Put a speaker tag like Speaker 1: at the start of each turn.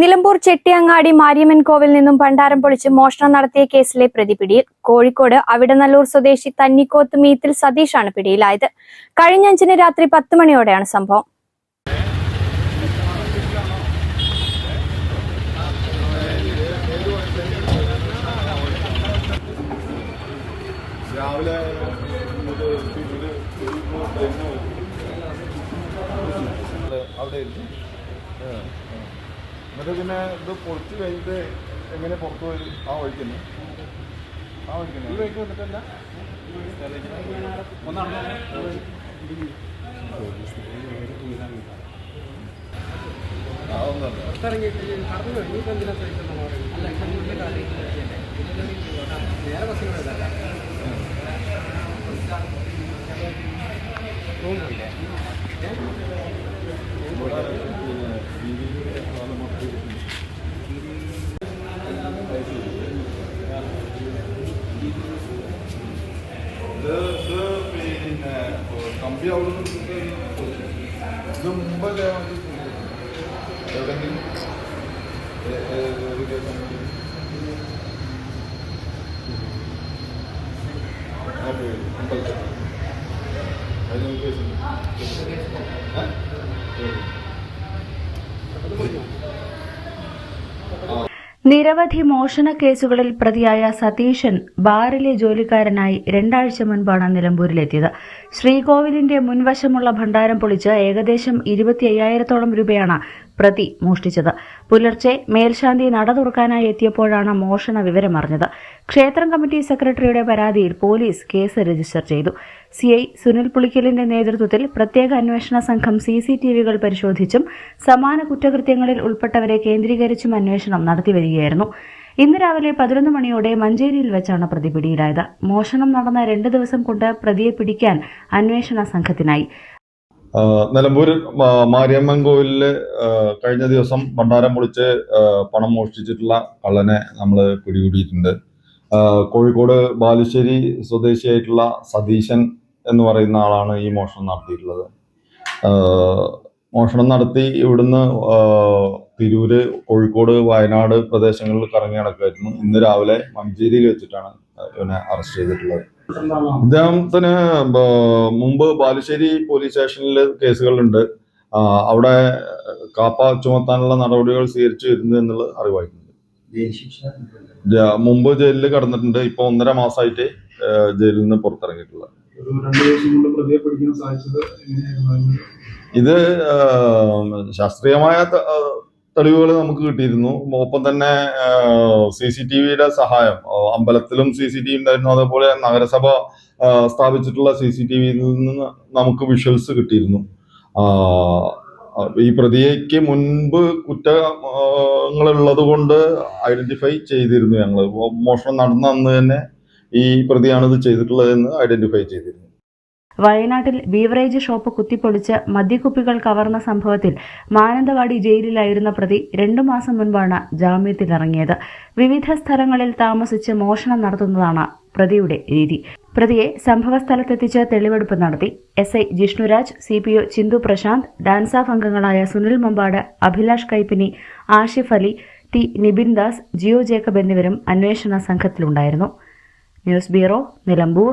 Speaker 1: Nilambur Chettiyangadi Mariamman കോവിൽ നിന്നും ഭണ്ഡാരം പൊളിച്ച് മോഷണം നടത്തിയ കേസിലെ പ്രതി പിടിയിൽ കോഴിക്കോട് അവിടനല്ലൂർ സ്വദേശി തന്നിക്കോത്ത് മീത്തിൽ സതീഷാണ് പിടിയിലായത്. കഴിഞ്ഞ അഞ്ചിന് രാത്രി പത്ത് മണിയോടെയാണ് സംഭവം.
Speaker 2: രാവിലെ അവിടെ. എന്നിട്ട് പിന്നെ ഇത് പൊളിച്ച് കഴിഞ്ഞിട്ട് എങ്ങനെ പുറത്ത് പോയി? ആ വഴിക്കുന്നു ആ വഴിക്കുന്നു ഈ വഴിക്ക് വന്നിട്ടല്ല ഒന്നാണോ പിന്നെ കമ്പി അവിടെ ഇത് മുമ്പല്ലേ എവിടെങ്കിലും ഏ-
Speaker 3: നിരവധി മോഷണ കേസുകളിൽ പ്രതിയായ സതീശൻ ബാറിലെ ജോലിക്കാരനായി രണ്ടാഴ്ച മുൻപാണ് നിലമ്പൂരിലെത്തിയത്. ശ്രീകോവിലിന്റെ മുൻവശമുള്ള ഭണ്ഡാരം പൊളിച്ച് ഏകദേശം ഇരുപത്തി അയ്യായിരത്തോളം രൂപയാണ് പ്രതി മോഷ്ടിച്ചത്. പുലർച്ചെ മേൽശാന്തി നട തുറക്കാനായി എത്തിയപ്പോഴാണ് മോഷണ വിവരം വിവരമറിഞ്ഞത് ക്ഷേത്രം കമ്മിറ്റി സെക്രട്ടറിയുടെ പരാതിയിൽ പോലീസ് കേസ് രജിസ്റ്റർ ചെയ്തു. സി ഐ സുനിൽ പുളിക്കലിന്റെ നേതൃത്വത്തിൽ പ്രത്യേക അന്വേഷണ സംഘം സി സി ടി വികൾ പരിശോധിച്ചും സമാന കുറ്റകൃത്യങ്ങളിൽ ഉൾപ്പെട്ടവരെ കേന്ദ്രീകരിച്ചും അന്വേഷണം നടത്തിവരികയായിരുന്നു ഇന്ന് രാവിലെ പതിനൊന്ന് മണിയോടെ മഞ്ചേരിയിൽ വെച്ചാണ് പ്രതി പിടിയിലായത്. മോഷണം നടന്ന രണ്ട് ദിവസം കൊണ്ട് പ്രതിയെ പിടിക്കാൻ അന്വേഷണ സംഘത്തിനായി.
Speaker 2: നിലമ്പൂർ മാരിയമ്മൻ കോവിലിൽ കഴിഞ്ഞ ദിവസം ഭണ്ഡാരം പൊളിച്ച് പണം മോഷ്ടിച്ചിട്ടുള്ള കള്ളനെ നമ്മൾ പിടികൂടിയിട്ടുണ്ട്. കോഴിക്കോട് ബാലുശ്ശേരി സ്വദേശിയായിട്ടുള്ള സതീശൻ എന്ന് പറയുന്ന ആളാണ് ഈ മോഷണം നടത്തിയിട്ടുള്ളത്. മോഷണം നടത്തി ഇവിടുന്ന് തിരൂര് കോഴിക്കോട് വയനാട് പ്രദേശങ്ങളിൽ കറങ്ങി നടക്കുമായിരുന്നു ഇന്ന് രാവിലെ മഞ്ചേരിയിൽ വെച്ചിട്ടാണ് ഇവനെ അറസ്റ്റ് ചെയ്തിട്ടുള്ളത്. ഇദ്ദേഹത്തിന് മുമ്പ് ബാലുശ്ശേരി പോലീസ് സ്റ്റേഷനിൽ കേസുകളുണ്ട്. അവിടെ കാപ്പ ചുമത്താനുള്ള നടപടികൾ സ്വീകരിച്ചു വരുന്നു എന്നുള്ളത് അറിവായിട്ടുണ്ട് മുമ്പ് ജയിലിൽ കടന്നിട്ടുണ്ട്. ഇപ്പൊ ഒന്നര മാസമായിട്ട് ജയിലിൽ നിന്ന്
Speaker 4: എങ്ങനെയായിരുന്നു?
Speaker 2: ഇത് ശാസ്ത്രീയമായ തെളിവുകൾ നമുക്ക് കിട്ടിയിരുന്നു. ഒപ്പം തന്നെ സി സി ടി വിയുടെ സഹായം അമ്പലത്തിലും സി സി ടി വി ഉണ്ടായിരുന്നു. അതേപോലെ നഗരസഭ സ്ഥാപിച്ചിട്ടുള്ള സി സി ടി വിയിൽ നിന്ന് നമുക്ക് വിഷ്വൽസ് കിട്ടിയിരുന്നു. ഈ പ്രതിയ്ക്ക് മുൻപ് കുറ്റങ്ങളുള്ളത് കൊണ്ട് ഐഡന്റിഫൈ ചെയ്തിരുന്നു ഞങ്ങൾ മോഷണം നടന്ന അന്ന് തന്നെ ഈ പ്രതിയാണ് ഇത് ചെയ്തിട്ടുള്ളതെന്ന് ഐഡന്റിഫൈ ചെയ്തിരുന്നു.
Speaker 3: വയനാട്ടിൽ ബീവറേജ് ഷോപ്പ് കുത്തിപ്പൊളിച്ച് മദ്യക്കുപ്പികൾ കവർന്ന സംഭവത്തിൽ മാനന്തവാടി ജയിലിലായിരുന്ന പ്രതി രണ്ടു മാസം മുൻപാണ് ജാമ്യത്തിലിറങ്ങിയത്. വിവിധ സ്ഥലങ്ങളിൽ താമസിച്ച് മോഷണം നടത്തുന്നതാണ് പ്രതിയുടെ രീതി. പ്രതിയെ സംഭവസ്ഥലത്തെത്തിച്ച് തെളിവെടുപ്പ് നടത്തി. S I Jishnuraj C P O Chinthu Prashanth DANSAF അംഗങ്ങളായ സുനിൽ മമ്പാട് അഭിലാഷ് കൈപ്പിനി ആഷിഫ് അലി ടി നിബിൻ ദാസ് ജിയോ ജേക്കബ് എന്നിവരും അന്വേഷണ സംഘത്തിലുണ്ടായിരുന്നു. News bureau Nilambur.